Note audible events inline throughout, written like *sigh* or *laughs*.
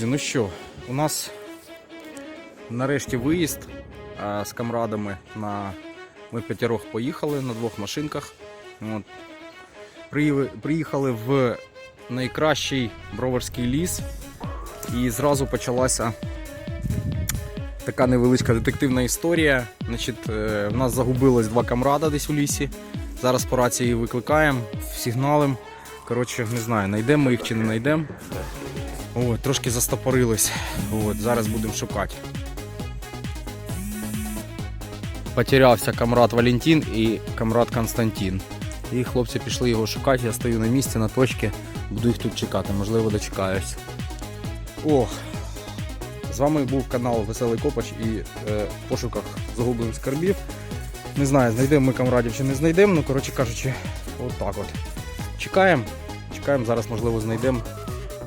Друзі, ну що, у нас нарешті виїзд з камрадами на. Ми п'ятірох поїхали на двох машинках. От. Приїхали в найкращий броварський ліс. І зразу почалася така невеличка детективна історія. Значить, е, в нас загубилось два камрада десь у лісі. Зараз по рації викликаємо, сигналим. Коротше, не знаю, знайдемо ми їх чи не знайдемо. От, трошки застопорились. От, зараз будемо шукати. Потерявся камрад Валентин і камрад Константин. І хлопці пішли його шукати. Я стою на місці на точці, буду їх тут чекати, можливо, дочекаюсь. Ох. З вами був канал Веселий Копач і е, в пошуках загублених скарбів. Не знаю, знайдемо ми камрадів чи не знайдемо, ну коротше кажучи, отак от. Чекаємо. Чекаємо, зараз можливо знайдемо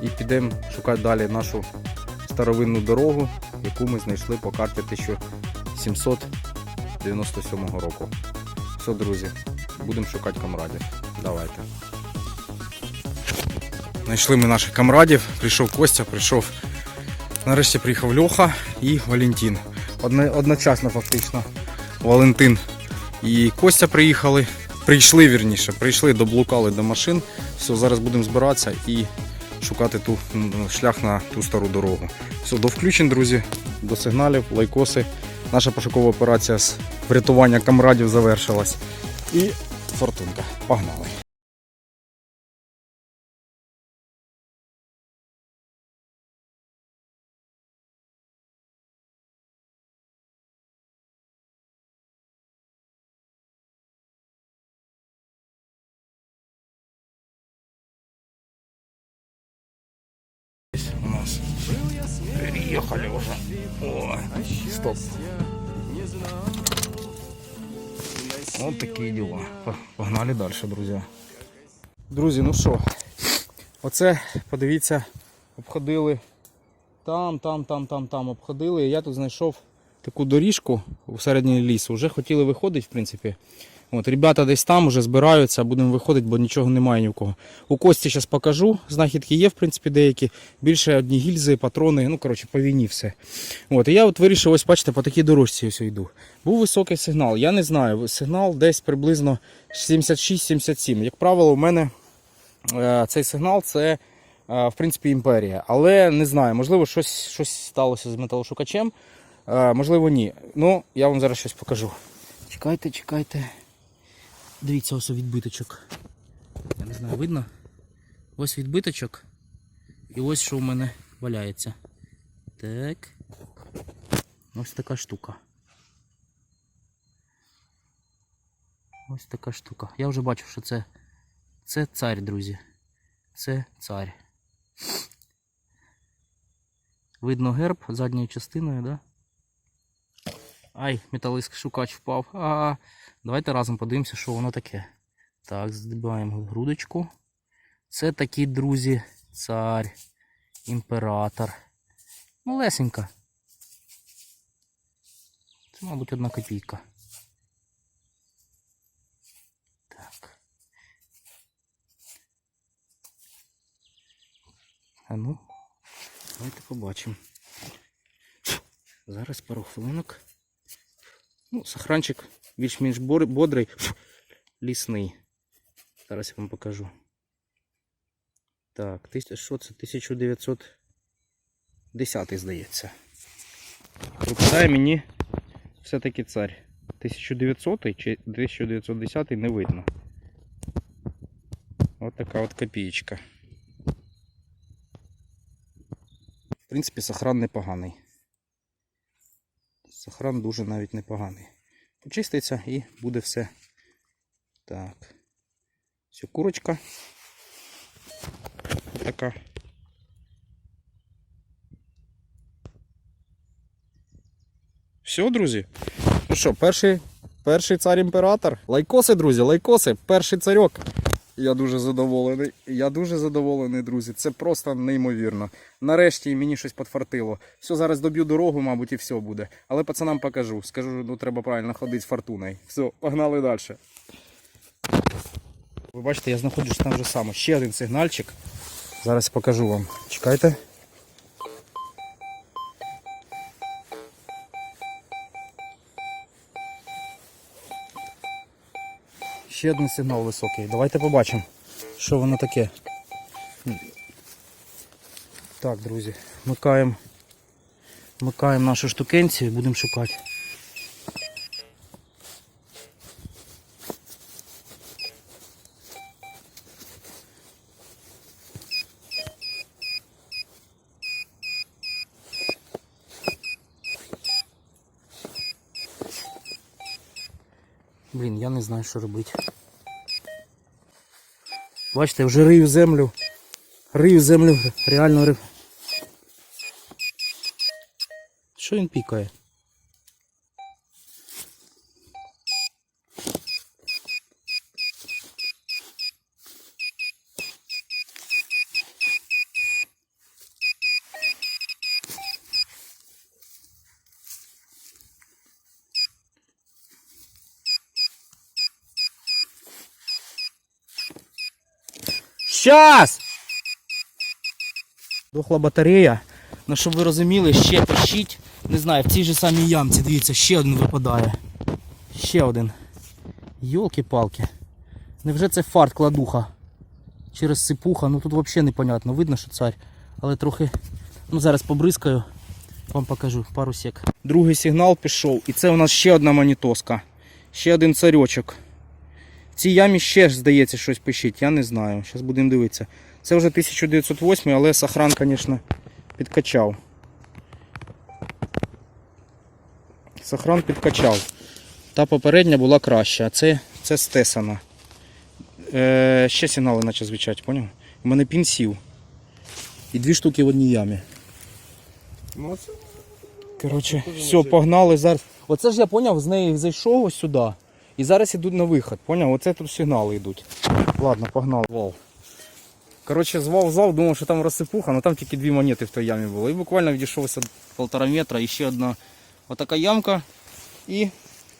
і підемо шукати далі нашу старовинну дорогу, яку ми знайшли по карті 1797 року. Все, друзі, будемо шукати камрадів. Давайте. Знайшли ми наших камрадів, прийшов Костя, прийшов. Нарешті приїхав Льоха і Валентин. Одночасно фактично. Валентин і Костя приїхали. Прийшли вірніше, прийшли, доблукали до машин. Все, зараз будемо збиратися і шукати ту, шлях на ту стару дорогу. Все, до включень, друзі, до сигналів, лайкоси. Наша пошукова операція з врятування камрадів завершилась. І фортунка. Погнали. У нас. Приехали уже. О, стоп. Вот такие дела. Погнали дальше, друзі. Друзі, ну що, оце, подивіться, обходили там, там, там, там, там обходили. І я тут знайшов таку доріжку у середній лісу. Вже хотіли виходити, в принципі. От, ребята десь там вже збираються, будемо виходити, бо нічого немає ні в кого. У Кості зараз покажу. Знахідки є, в принципі, деякі. Більше одні гільзи, патрони, ну, коротше, по війні все. От, і я от вирішив, ось бачите, по такій дорожці ось йду. Був високий сигнал. Я не знаю, сигнал десь приблизно 76-77. Як правило, у мене е, цей сигнал це, е, в принципі, імперія. Але не знаю, можливо, щось, щось сталося з металошукачем. Е, можливо, ні. Ну, я вам зараз щось покажу. Чекайте, чекайте. Дивіться, ось відбиточок. Я не знаю, видно? Ось відбиточок. І ось що в мене валяється. Так. Ось така штука. Ось така штука. Я вже бачу, що це, це цар, друзі. Це цар. Видно герб задньою частиною, да? Ай, металист шукач впав. А, давайте разом подивимося, що воно таке. Так, здибаємо грудочку. Це такі, друзі, цар, імператор. Малесенька. Це, мабуть, одна копійка. Так. А ну, давайте побачимо. Зараз пару хвилинок. Ну, сохранчик більш-менш бодрий, лісний. Зараз я вам покажу. Так, що це? 1910 здається. Випадає мені все-таки цар. 1900 чи 1910 не видно. От така от копієчка. В принципі, сохран непоганий. Сохран дуже навіть непоганий. Почиститься і буде все. Так. Все, курочка. Така. Все, друзі. Ну що, перший, перший цар імператор. Лайкоси, друзі, лайкоси, перший царьок. Я дуже задоволений. Я дуже задоволений, друзі. Це просто неймовірно. Нарешті мені щось подфартило. Все, зараз доб'ю дорогу, мабуть, і все буде. Але пацанам покажу. Скажу, ну треба правильно ходити з фортуною. Все, погнали далі. Ви бачите, я знаходжусь там же саме. Ще один сигнальчик. Зараз покажу вам. Чекайте. Ще один сигнал високий. Давайте побачимо, що воно таке. Так, друзі, вмикаємо. Вмикаємо нашу штукенцію і будемо шукати. Блін, я не знаю, що робити. Бачите, вже рию землю. Рию землю, реально рив. Що він пікає? Щас! Дохла батарея. Ну, щоб ви розуміли, ще пищить. Не знаю, в цій же самій ямці, дивіться, ще один випадає. Ще один. Йолки-палки. Невже це фарт кладуха? Через сипуха, ну тут взагалі непонятно. Видно, що царь. Але трохи. Ну зараз побризкаю, вам покажу пару сек. Другий сигнал пішов. І це у нас ще одна монітоска. Ще один царьочок. В цій ямі ще ж, здається, щось пищить, я не знаю. Зараз будемо дивитися. Це вже 1908, але сохран, звісно, підкачав. Сохран підкачав. Та попередня була краща, а це, це стесана. Е, ще сигнали наче звучать, поняв? У мене пін сів. І дві штуки в одній ямі. Ну, Коротше, все, погнали зараз. Оце ж я поняв, з неї зайшов ось сюди. І зараз йдуть на виход, поняв? Оце тут сигнали йдуть. Ладно, погнали. Вал. Коротше, звав зав, думав, що там розсипуха, але там тільки дві монети в той ямі було. І буквально відійшовся полтора метра, і ще одна отака ямка. І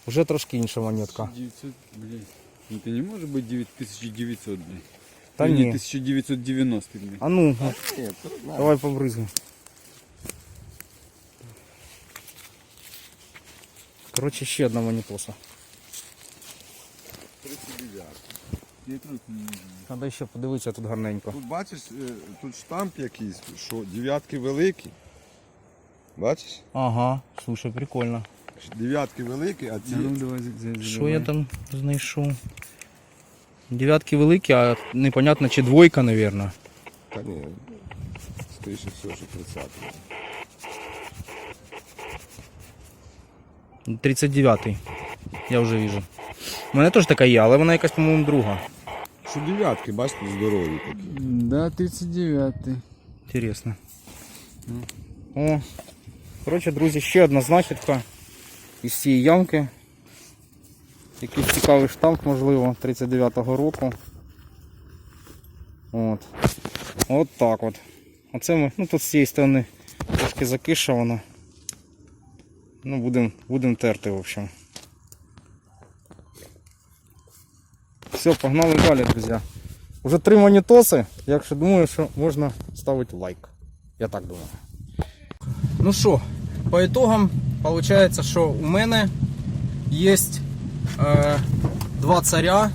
вже трошки інша монетка. 900, блядь. Ну это не может быть 9900, блядь. Та Или ні. 1990, блядь. А ну, давай побризгаємо. Коротше, ще одна монетоса. 39. Я тут. Треба ще подивитися тут гарненько. Тут бачиш, е, тут штамп якийсь, що дев'ятки великі. Бачиш? Ага, слушай, прикольно. Дев'ятки великі, а ці. Ну Що я там знайшов? Дев'ятки великі, а непонятно чи двойка, навірно. Та ні. Скоріше всього, що 30. 39-й. Я вже вижу. У мене теж така є, але вона якась, по-моєму, друга. Що дев'ятки, бачите, здорові такі. Да, 39 Інтересно. О. Коротше, друзі, ще одна знахідка із цієї ямки. Якийсь цікавий штамп, можливо, 39-го року. От. От так от. Оце ми, ну тут з цієї сторони трошки закишовано. Ну, будемо будем терти, в общем. Все, погнали далі, друзі. Уже три монітоси, я що думаю, що можна ставити лайк. Я так думаю. Ну що, по итогам получается, що у мене є е, два царя,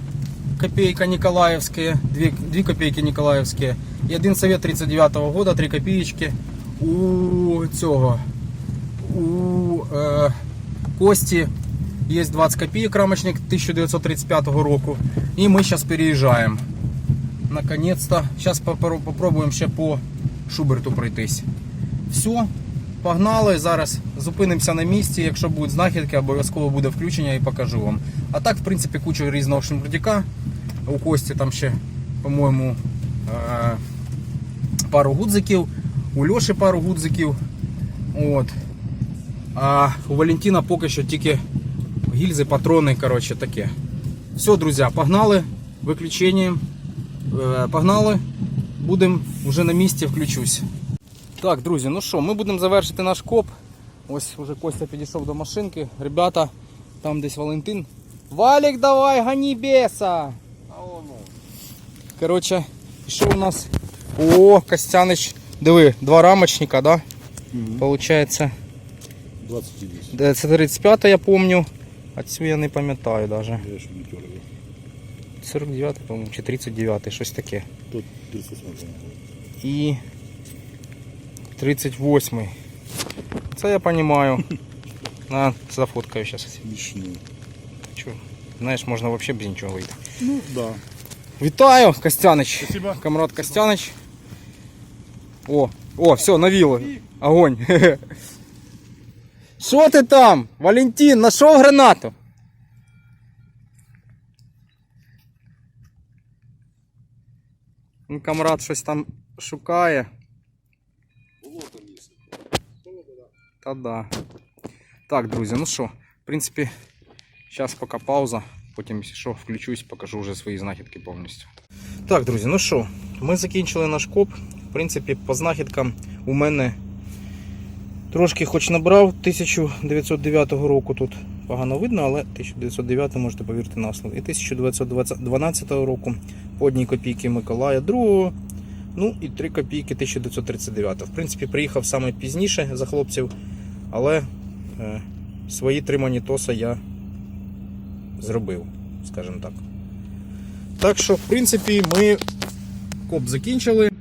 копейка Николаевские, две, две копейки Николаевские, і один совет 39-го года, три копеечки у цього, у е, Кості є 20 копійок рамочник 1935 року. І ми зараз переїжджаємо. Наконец-то. Сейчас попробуємо ще по Шуберту пройтись. Все, погнали. Зараз зупинимося на місці. Якщо будуть знахідки, обов'язково буде включення і покажу вам. А так, в принципі, куча різного шимбрдяка. У Кості там ще, по-моєму, е, пару гудзиків, у Льоші пару гудзиків. От. А у Валентина поки що тільки гільзи, патрони, коротше, таке. Все, друзі, погнали. Виключення. Е, Погнали. Будемо вже на місці, включусь. Так, друзі, ну що, ми будемо завершити наш коп. Ось уже Костя підійшов до машинки. Ребята, там десь Валентин. Валік, давай, гони беса! Коротше, що у нас? О, Костянич. Диви, два рамочника, да? Получається. 28. Де Це 35 я помню, а цю я не пам'ятаю навіть. Я ж не тюрю. 49, по-моєму, чи 39, щось таке. Тут 38 І 38. Це я розумію. *laughs* На, зафоткаю зараз. Смішно. Чу. Знаєш, можна взагалі без нічого вийти. Ну, да. Вітаю, Костянич. Спасибо. Камрад Костянич. О, о, все, навіли. Огонь. *laughs* Що ти там? Валентин, знайшов гранату? Ну, камрад щось там шукає. Та да. Так, друзі, ну що, в принципі, зараз поки пауза. Потім, що, включусь, покажу вже свої знахідки повністю. Так, друзі, ну що, ми закінчили наш коп. В принципі, по знахідкам у мене трошки хоч набрав 1909 року тут погано видно, але 1909 можете повірити на слово. І 1912 року по одній копійки Миколая II, ну і 3 копійки 1939. В принципі, приїхав саме пізніше за хлопців, але е, свої три монітоса я зробив, скажімо так. Так що, в принципі, ми коп закінчили.